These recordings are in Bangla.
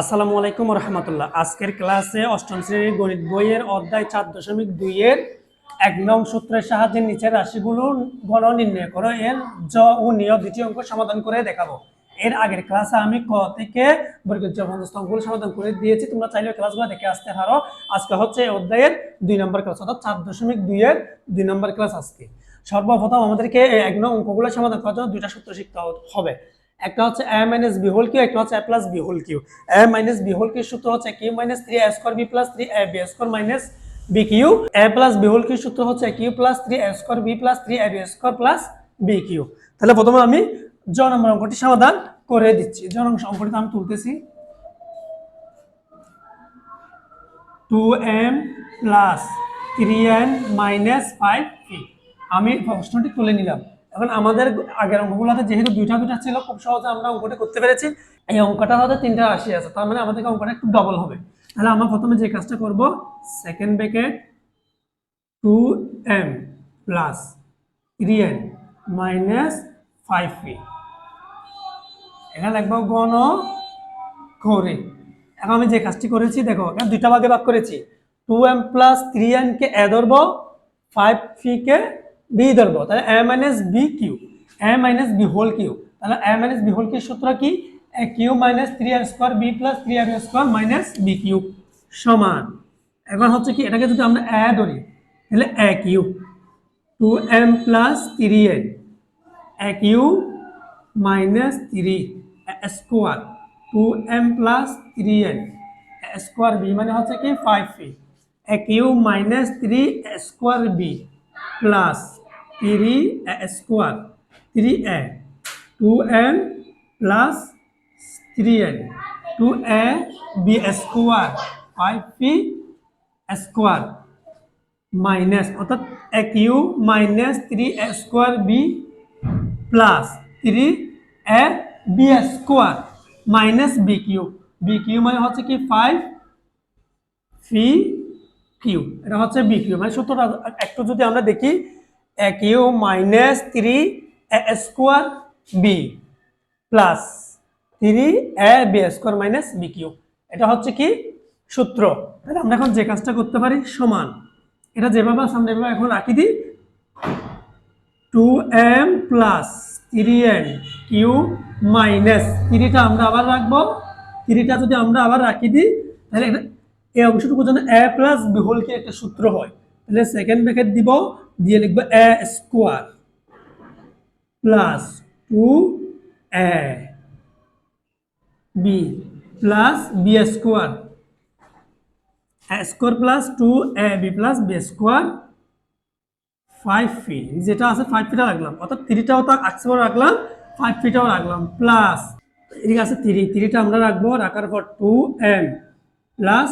আসসালামু আলাইকুম রহমতুল্লাহ। আজকের ক্লাসে অষ্টম শ্রেণির গণিত বইয়ের অধ্যায় চার দশমিক দুইয়ের এক নং সূত্রের সাহায্যে নিচের রাশিগুলো গণ নির্ণয় করো। এর জ ও নিয় দ্বিতীয় অঙ্ক সমাধান করে দেখাবো। এর আগের ক্লাসে আমি ক থেকে জবরদস্ত সমাধান করে দিয়েছি, তোমরা চাইলে ক্লাসগুলো দেখে আসতে পারো। আজকে হচ্ছে এই অধ্যায়ের দুই নম্বর ক্লাস, অর্থাৎ চার দশমিক দুইয়ের দুই নম্বর ক্লাস আজকে। সর্বপ্রথম আমাদেরকে এক নং অঙ্কগুলো সমাধান করার জন্য দুইটা সূত্র শিখতে হবে। একটা হচ্ছে A minus B whole cube একটা হচ্ছে A plus B whole cube A minus B whole cube সূত্র হচ্ছে cube minus three A square B plus three A B square minus B cube A plus B whole cube সূত্র হচ্ছে cube plus three A square B plus three A B square plus B cube তাহলে প্রথমে আমি জ নম্বর অঙ্কটি সমাধান করে দিচ্ছি। জ নম্বর অঙ্কটি আমি তুলতেছি। Two M plus three N minus five আমি প্রশ্নটি তুলে নিলাম। এখন আমাদের আগের অঙ্কগুলোতে যেহেতু দুইটা দুইটা ছিল, খুব সহজে আমরা অঙ্কটা করতে পেরেছি। এই অঙ্কটা হয়তো তিনটা রাশি আছে, তার মানে আমাদেরকে অঙ্কটা একটু ডবল হবে। তাহলে আমরা প্রথমে যে কাজটা করব second bracket two M plus three N minus five P এখানে লিখব গণ করে। এখন আমি যে কাজটি করেছি, দেখো দুইটা ভাগে ভাগ করেছি। টু এম প্লাস থ্রি এনকে এ ধরবো ফাইভ ফিকে বি ধরবো, তাহলে A minus B cube A minus B whole cube তাহলে A minus B whole cube সূত্র কি? A cube minus three M square B plus three M square minus B cube সমান। এখন হচ্ছে কি, এটাকে যদি আমরা এ ধরি, তাহলে A cube two M plus three N A cube minus three square two M plus three N square B মানে হচ্ছে কি? Five P A cube minus three square B plus three square three A two M plus three N two A B square five P square minus অর্থাৎ A cube minus three square B plus three A B square minus B cube. B cube মানে হচ্ছে কি ফাইভ ফি কিউ। এটা হচ্ছে বি কিউ মানে সূত্রটা একটু যদি আমরা দেখি A cube minus three A square B plus three A B square minus B cube এটা হচ্ছে কি সূত্র? তাহলে আমরা এখন যে কাজটা করতে পারি সমান। এটা যেভাবে আমরা এভাবে এখন রাখি দিই। Two M plus three N cube minus থ্রিটা আমরা আবার রাখব। থ্রিটা যদি আমরা আবার রাখি দিই, তাহলে এই অংশটুকু যেন এ প্লাস বি হোল কি একটা সূত্র হয়। তাহলে সেকেন্ড ব্র্যাকেট দিব। দিয়ে লিখব A square plus two A B plus B square A square plus two A B plus B square five P যেটা আছে ফাইভ ফিটা রাখলাম। অর্থাৎ থ্রিটাও তো আকসেও রাখলাম ফাইভ ফিটাও রাখলাম। প্লাস এদিকে আছে থ্রি থ্রিটা আমরা রাখব, রাখার পর two M plus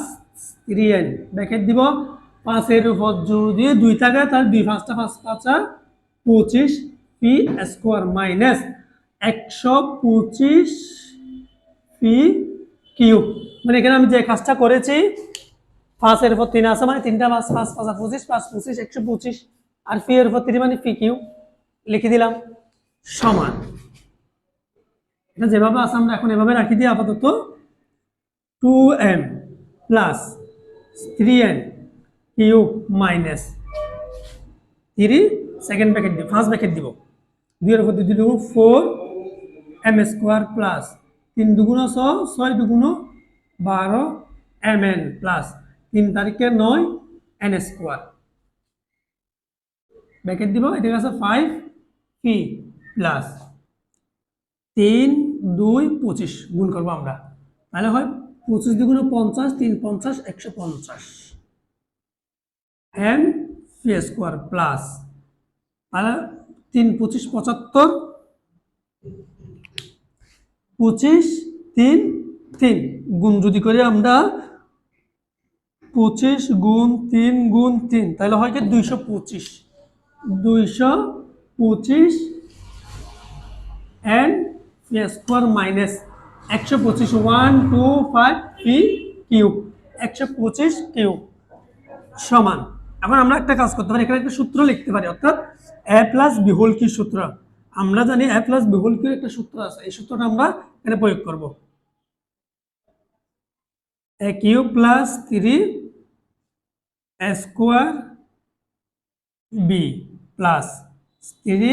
three N bracket দিব। পাঁচের উপর যদি দুই থাকে, তাহলে দুই পাঁচটা পাঁচ পাঁচা পঁচিশ পি স্কোয়ার মাইনাস একশো পঁচিশ পি কিউ মানে এখানে আমি যে কাজটা করেছি, পাঁচের উপর তিন আছে মানে তিনটা পাঁচ পাঁচ পাঁচ পঁচিশ পাঁচ পঁচিশ, একশো পঁচিশ। আর ফি এর উপর তিন মানে পি কিউ লিখে দিলাম, সমান। এটা যেভাবে আছে আমরা এখন এভাবে রাখি দিই আপাতত two M plus three N cube minus three second bracket দিব ফার্স্ট প্যাকেট দিব। দুইয়ের উপর দুই দুগুণ ফোর এম স্কোয়ার প্লাস তিন দুগুণ ছ, ছয় দুগুণ বারো এম এন প্লাস তিন তারিখে নয় এন স্কোয়ার ব্যাকেট দিব এদিকে আছে ফাইভ পি প্লাস তিন, দুই, পঁচিশ, গুণ করব আমরা। তাহলে হয় পঁচিশ দুগুণ পঞ্চাশ, তিন পঞ্চাশ, একশো পঞ্চাশ। এন পি স্কোয়ার প্লাস তাহলে তিন পঁচিশ পঁচাত্তর, পঁচিশ তিন তিন। গুণ যদি করি আমরা পঁচিশ গুণ তিন গুণ তিন, তাহলে হয় কি দুইশো পঁচিশ। দুইশো পঁচিশ এন পি স্কোয়ার মাইনাস একশো পঁচিশ one two five P cube একশো পঁচিশ কিউ সমান। এখন আমরা একটা কাজ করতে পারি, এখানে একটা সূত্র লিখতে পারি, অর্থাৎ এ প্লাস বিহোল কি সূত্র? আমরা জানি এ প্লাস বিহোল কির একটা সূত্র আছে, এই সূত্রটা আমরা এখানে প্রয়োগ করব। A cube plus three A square B plus three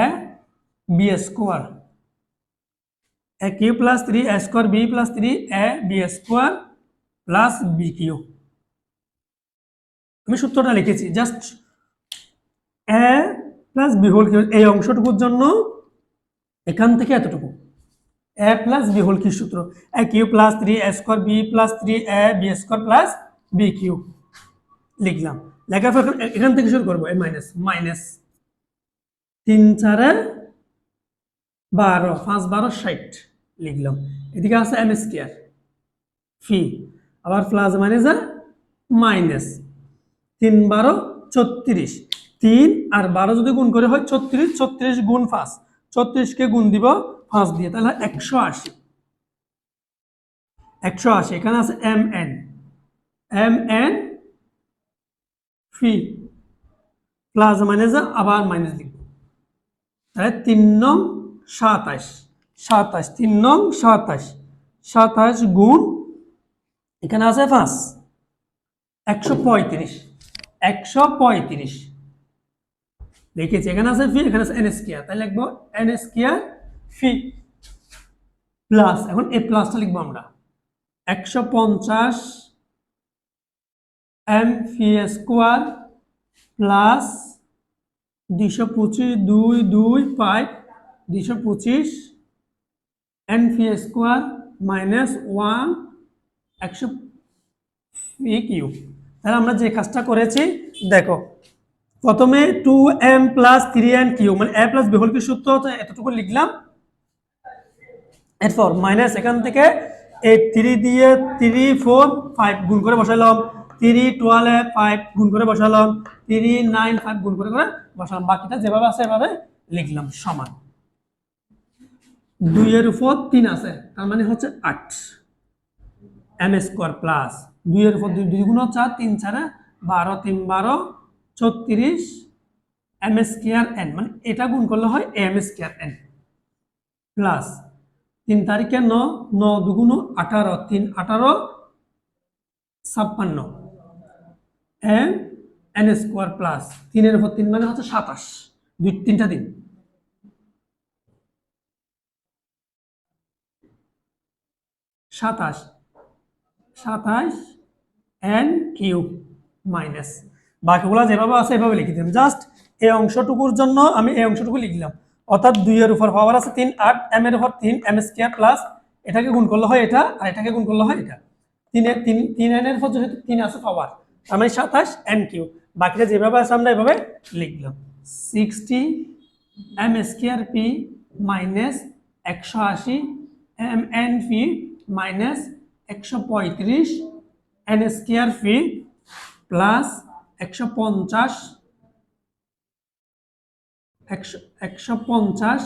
A B square. A cube plus three, A square B plus three, A B square plus B cube আমি সূত্রটা লিখেছি just A plus B whole এই অংশটুকুর জন্য এখান থেকে এতটুকু। এ প্লাস বি হোল সূত্র A cube plus three A square B plus three A B square plus B cube লিখলাম পর এখান থেকে শুরু করব এ মাইনাস মাইনাস তিন চারে বারো, পাঁচ, বারো, ষাট লিখলাম। এদিকে আছে এম স্কোয়ার ফি আবার প্লাস মাইনাস মাইনাস তিন বারো ছত্রিশ। তিন আর বারো যদি গুণ করে হয় ছত্রিশ ছত্রিশ গুণ পাঁচ। ছত্রিশকে গুণ দিব পাঁচ দিয়ে, তাহলে একশো আশি। একশো আশি, এখানে আছে M N. M N P plus minus আবার মাইনাস লিখব। তাহলে তিন নং সাতাশ সাতাশ, তিন নং সাতাশ সাতাশ গুণ, এখানে আছে পাঁচ, একশো পঁয়ত্রিশ। একশো পঁয়ত্রিশ। লিখেছি এখানে আছে ফি এখানে আছে এন স্কোয়ার তাহলে লিখব এন স্কোয়ার ফি প্লাস এখন এ প্লাসটা লিখব আমরা। একশো পঞ্চাশ এম ফি স্কোয়ার প্লাস দুইশো পঁচিশ দুই দুই ফাইভ দুইশো পঁচিশ N P square minus one একশো ফি কিউ তাহলে আমরা যে কাজটা করেছি, দেখো, প্রথমে two M plus three N cube মানে এ প্লাস কি সূত্র এতটুকু লিখলাম। এরপর মাইনাস এখান থেকে এই থ্রি দিয়ে থ্রি ফোর ফাইভ গুণ করে বসালাম। থ্রি টুয়েলভ ফাইভ গুণ করে বসালাম। থ্রি নাইন ফাইভ গুণ করে করে বসালাম। বাকিটা যেভাবে আছে এভাবে লিখলাম, সমান। দুইয়ের উপর তিন আছে, তার মানে হচ্ছে আট। এম স্কোয়ার প্লাস দুইয়ের উপর দুই দুই গুণ চার, তিন ছাড়া বারো, তিন বারো, ছত্রিশ এম স্কোয়ার এন মানে এটা গুণ করলে হয় এম স্কোয়ার এন প্লাস তিন তারিখে ন ন দুগুণ আঠারো, তিন আঠারো, ছাপ্পান্ন এম এন স্কোয়ার প্লাস তিনের উপর তিন মানে হচ্ছে সাতাশ, দুই তিনটা দিন। সাতাশ সাতাশ এন কিউ মাইনাস। বাকিগুলো যেভাবে আছে এভাবে লিখে দিলাম। জাস্ট এই অংশটুকুর জন্য আমি এই অংশটুকু লিখলাম। অর্থাৎ দুইয়ের উপর পাওয়ার আছে তিন, আট এম এর উপর তিন এম স্কোয়ার প্লাস এটাকে গুণ করলে হয় এটা, আর এটাকে গুণ করলে হয় এটা। তিনের তিন তিন এন এর উপর যেহেতু তিন আছে পাওয়ার তার মানে সাতাশ এন কিউ বাকিটা যেভাবে আছে আমরা এভাবে লিখলাম। Sixty M square P minus একশো আশি এম এন পি মাইনাস একশো পঁয়ত্রিশ এন স্কোয়ার ফি প্লাস একশো পঞ্চাশ, একশো একশো পঞ্চাশ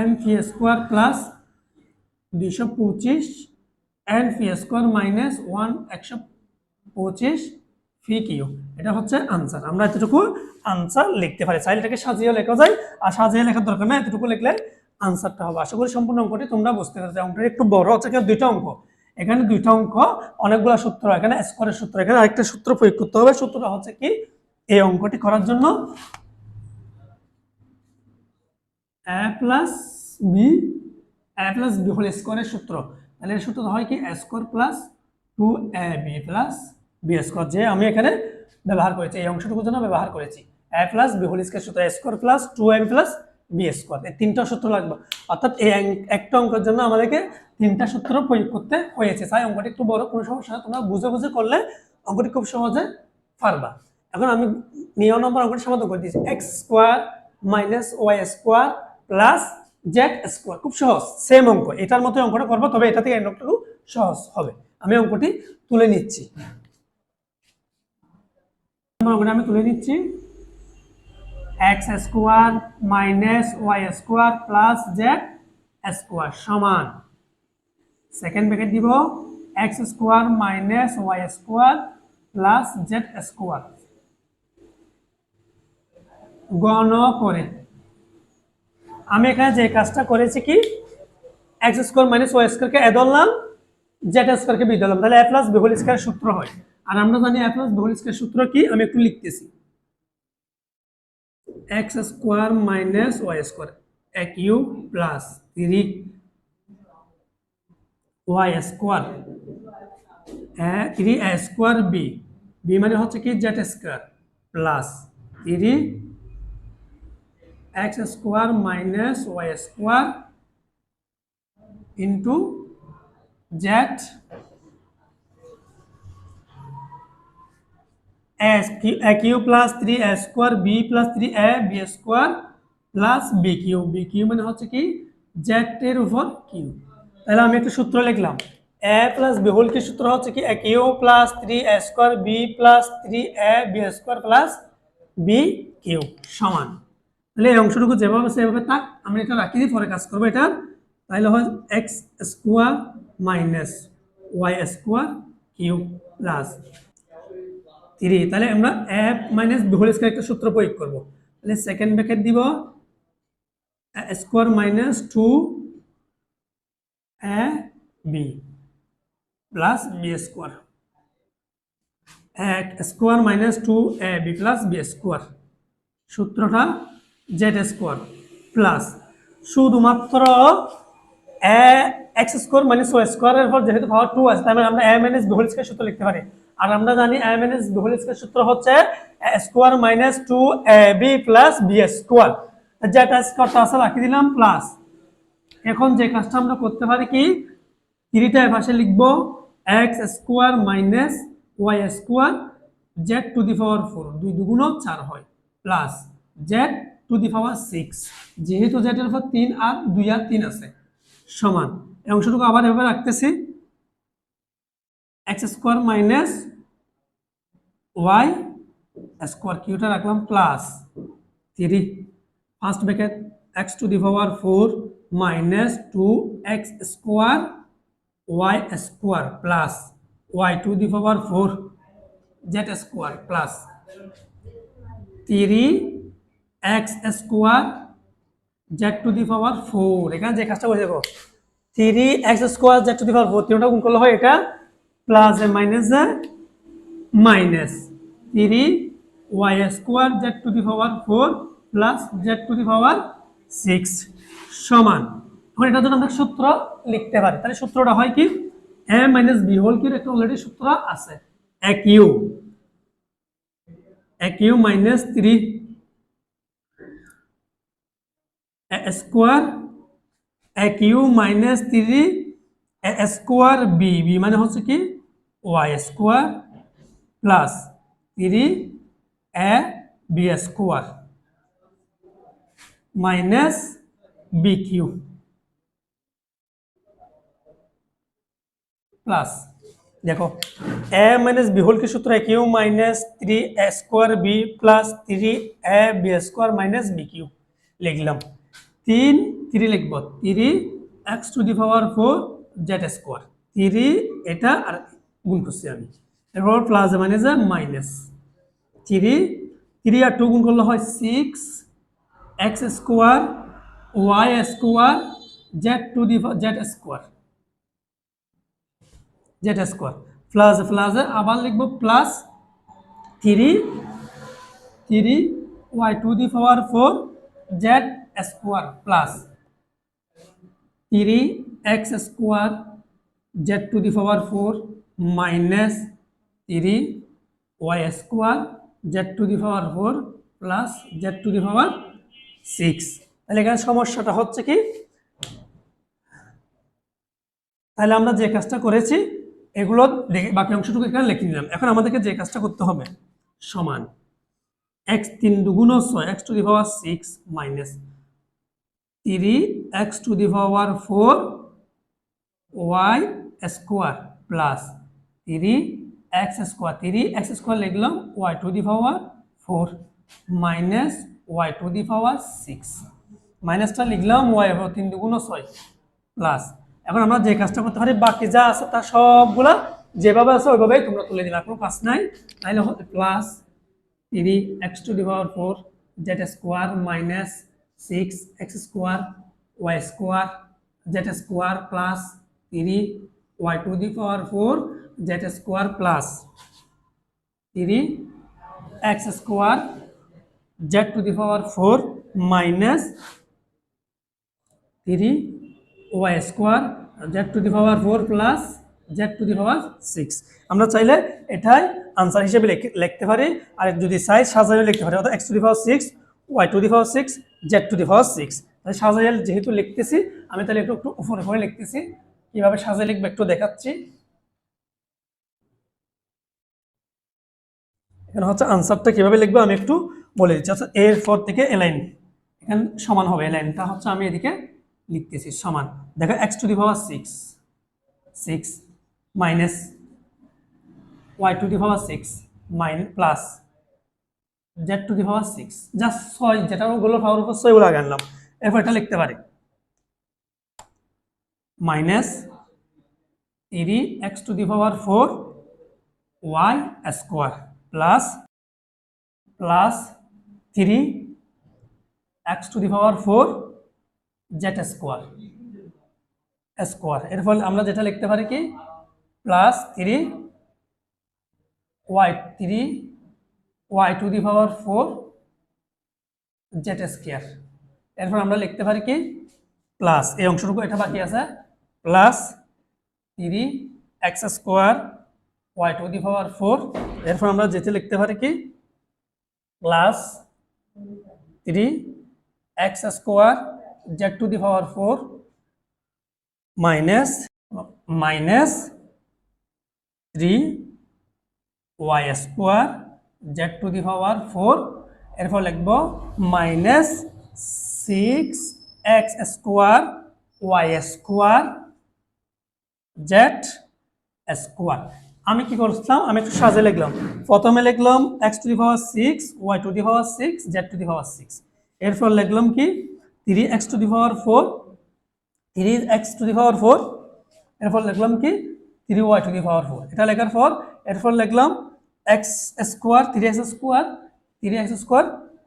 এম ফি স্কোয়ার প্লাস দুইশো পঁচিশ N P square minus one একশো পঁচিশ ফি কিউ এটা হচ্ছে আনসার আমরা এতটুকু আনসার লিখতে পারি। চাইলে এটাকে সাজিয়ে লেখা যায়। আর সাজিয়ে লেখার দরকার না এতটুকু লিখলে আনসারটা হবে। আশা করি সম্পূর্ণ অঙ্কটি তোমরা বুঝতে পারছ। অঙ্কটা একটু বড়, হচ্ছে দুইটা অঙ্ক। এখানে দুইটা অঙ্ক, অনেকগুলো সূত্র, এখানে স্কোয়ারের সূত্র, এখানে আরেকটা সূত্র প্রয়োগ করতে হবে। সূত্রটা হচ্ছে কি? এই অঙ্কটি করার জন্য A plus B A plus B whole স্কোয়ারের সূত্র। তাহলে এর সূত্র হয় কি? A square plus two A B plus B square যে আমি এখানে ব্যবহার করেছি, এই অংশটুকুর জন্য ব্যবহার করেছি। A plus B whole square সূত্র A square plus two M plus B square এই তিনটা সূত্র লাগবে। অর্থাৎ এই একটা অঙ্কের জন্য আমাদেরকে তিনটা সূত্র প্রয়োগ করতে হয়েছে। তাই অঙ্কটি একটু বড়, কোনো সমস্যা না তোমরা বুঝে বুঝে করলে অঙ্কটি খুব সহজে পারবা। এখন আমি নিয়ম নম্বর অঙ্কটি সমাধান করে দিয়েছি। X square minus Y square plus Z square খুব সহজ সেম অঙ্ক। এটার মতো অঙ্কটা করব, তবে এটা থেকে অঙ্কটুকু সহজ হবে। আমি অঙ্কটি তুলে নিচ্ছি। অঙ্কটা আমি তুলে নিচ্ছি। X square minus Y square plus Z square সমান। সেকেন্ড ব্র্যাকেট দিব। X square minus Y square plus Z square গণ করে। আমি এখানে যে কাজটা করেছি কি? এক্স স্কোয়ার মাইনাস ওয়াই স্কোয়ারকে এ ধরলাম জেড স্কোয়ারকে বি ধরলাম তাহলে a plus b whole square সূত্র হয়। আর আমরা জানি a plus b whole square সূত্র কি? আমি একটু লিখতেছি। X square minus y square a cube plus three y square three square b b মানে হচ্ছে কি z square, plus three x square minus y square into z s a cube plus three, a square, b plus three, a, b square plus b cube. B cube মানে হচ্ছে কি, জেড এর উপর কিউ। তাহলে আমি একটা সূত্র লিখলাম। এ প্লাস বি হোল কি সূত্র হচ্ছে কি, a cube plus three, a square, b plus three, a, b square plus b cube সমান। তাহলে এই অংশটুকু যেভাবে সেভাবে থাক, আমি এটা রাখি দিই পরে কাজ করব এটা। তাহলে হয় x square minus y square cube plus three তাহলে আমরা f minus b whole square একটা সূত্র প্রয়োগ করব। তাহলে সেকেন্ড ব্র্যাকেট দিব। Square minus two a b plus b square square minus two a b plus b square সূত্রটা জেড স্কোয়ার প্লাস শুধুমাত্র এ এক্স স্কোয়ার মাইনাস ওয়াই স্কোয়ারের পর যেহেতু পাওয়ার টু আছে, তার মানে আমরা a minus b whole square সূত্র লিখতে পারি। আর আমরা জানি এ মাইনাস হোল স্কোয়ার সূত্র হচ্ছে square minus two a b plus b square. যেটা স্কোয়ারটা আছে, রাখি দিলাম, প্লাস। এখন যে কাজটা আমরা করতে পারি কি? থ্রিটা এ পাশে লিখব x square minus y square z to the power four. দুই দুগুণ চার হয়, plus z to the power six. যেহেতু জেডের উপর তিন আর দুই আর তিন আছে, সমান। অংশটুকু আবার এভাবে রাখতেছি। X square minus y square কিউটা রাখলাম plus three. First bracket x to the power four minus two x square y square plus y to the power four z square plus three x square z to the power four. এখানে যে কাজটা করে দেবো three x square z to the power four, তিনটা গুণ করলে হয় এটা plus minus minus. Three y square z to the power four plus z to the power six সমান। এখন এটার জন্য আমরা সূত্র লিখতে পারি। তাহলে সূত্রটা হয় কি? এ মাইনাস বি হোল কিউর একটা অলরেডি সূত্র আছে। এক ইউ এক ইউ মাইনাস থ্রি স্কোয়ার এক u minus three square b. B মানে হচ্ছে কি? Y square plus three a b square minus b cube plus দেখো এ মাইনাস বি হোল কি সূত্র? A cube minus three a square b plus three a b square minus b cube লিখলাম। তিন থ্রি লিখব। Three x to the power four z square three এটা আর গুণ করছি আমি। এরপর plus minus minus three three আর টু গুণ করলে হয় six x square y square z to the z square z square plus plus আবার লিখব plus three three y to the power four z square plus three x square z to the power four minus three y square z to the power four plus z to the power six তাহলে এখানে সমস্যাটা হচ্ছে কি? তাহলে আমরা যে কাজটা করেছি, এগুলো বাকি অংশটুকু এখানে লিখে নিলাম। এখন আমাদেরকে যে কাজটা করতে হবে, সমান এক্স তিন দুগুণ ছয় x to the power six minus three x to the power four y square plus three x square three x square লিখলাম y to the power four minus y to the power six মাইনাসটা লিখলাম ওয়াই তিন দুগুণ ছয় প্লাস এখন আমরা যে কাজটা করতে পারি, বাকি যা আছে তার সবগুলা যেভাবে আছে ওইভাবেই তোমরা তুলে দিলা কোনো কাজ নাই। তাহলে plus three x to the power four z square minus six x square y square z square plus three y to the power four z square plus three x square z to the power four minus three y square z to the power four plus z to the power six. আমরা চাইলে এটাই আনসার হিসেবে লিখ- লিখতে পারি। আর যদি চাই, সাজাইলে লিখতে পারি। অর্থাৎ x to the power six, y to the power six, z to the power six. তাহলে সাজাইল যেহেতু লিখতেছি, আমি তাহলে একটু একটু উপরে উপরে লিখতেছি। কীভাবে সাজাই লিখবে একটু দেখাচ্ছি। এখানে হচ্ছে আনসারটা কীভাবে লিখব আমি একটু বলে দিচ্ছি। অর্থাৎ এর ফোর থেকে এলাইন এখানে সমান হবে এলাইনটা হচ্ছে আমি এদিকে লিখতেছি, সমান। দেখো x to the power six six minus y to the power six minus plus z to the power six just ছয়, যেটা ওগুলো পাওয়ার উপর ছয়গুলো আগে আনলাম। এরপর এটা লিখতে পারি। Minus three x to the power four y square plus plus three x to the power four z square square. এর ফলে আমরা যেটা লিখতে পারি কি? Plus three y three y to the power four z square. এরপর আমরা লিখতে পারি কি? প্লাস। এই অংশটুকু এটা বাকি আছে। Plus three x square y to the power four এরপর আমরা যেতে লিখতে পারি কি? Plus three x square z to the power four minus minus three y square z to the power four এরপর লিখব minus six x square y square z square আমি কি করছিলাম? আমি একটু সাজে লিখলাম। প্রথমে লিখলাম x to the power six y to the power six z to the power six এরপর লিখলাম কি? Three x to the power four three x to the power four এরপর লিখলাম কি? Three y to the power four এটা লেখার পর এরপর লিখলাম x square three x square three x square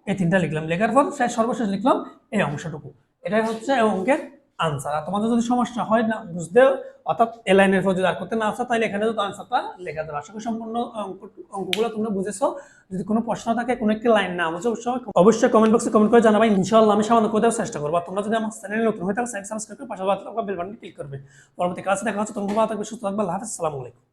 এই তিনটা লিখলাম। লেখার পর শেষ সর্বশেষ লিখলাম এই অংশটুকু। এটাই হচ্ছে অঙ্কের আনসার আর তোমাদের যদি সমস্যা হয় না বুঝতে অর্থাৎ এ লাইনের পর যদি আর করতে না আসো তাহলে এখানে যদি আনসারটা লেখা দেবে আশা করি সম্পূর্ণ অঙ্ক অঙ্কগুলো তোমরা বুঝেছ যদি কোনো প্রশ্ন থাকে কোনো একটি লাইন না বুঝো অবশ্যই অবশ্যই কমেন্ট বক্সে কমেন্ট করে জানাব ইনশাআল্লাহ আমি সামান্য করে দেওয়ার চেষ্টা করব তোমরা যদি আমার চ্যানেলে নতুন হয়ে থাকো সাবস্ক্রাইব করে পাশাপাশি বেল ক্লিক করবে পরবর্তী ক্লাসে দেখা হচ্ছে তোমরা ভালো থাকবে সুস্থ থাকবে আল্লাহ হাফিজ আলাইকুম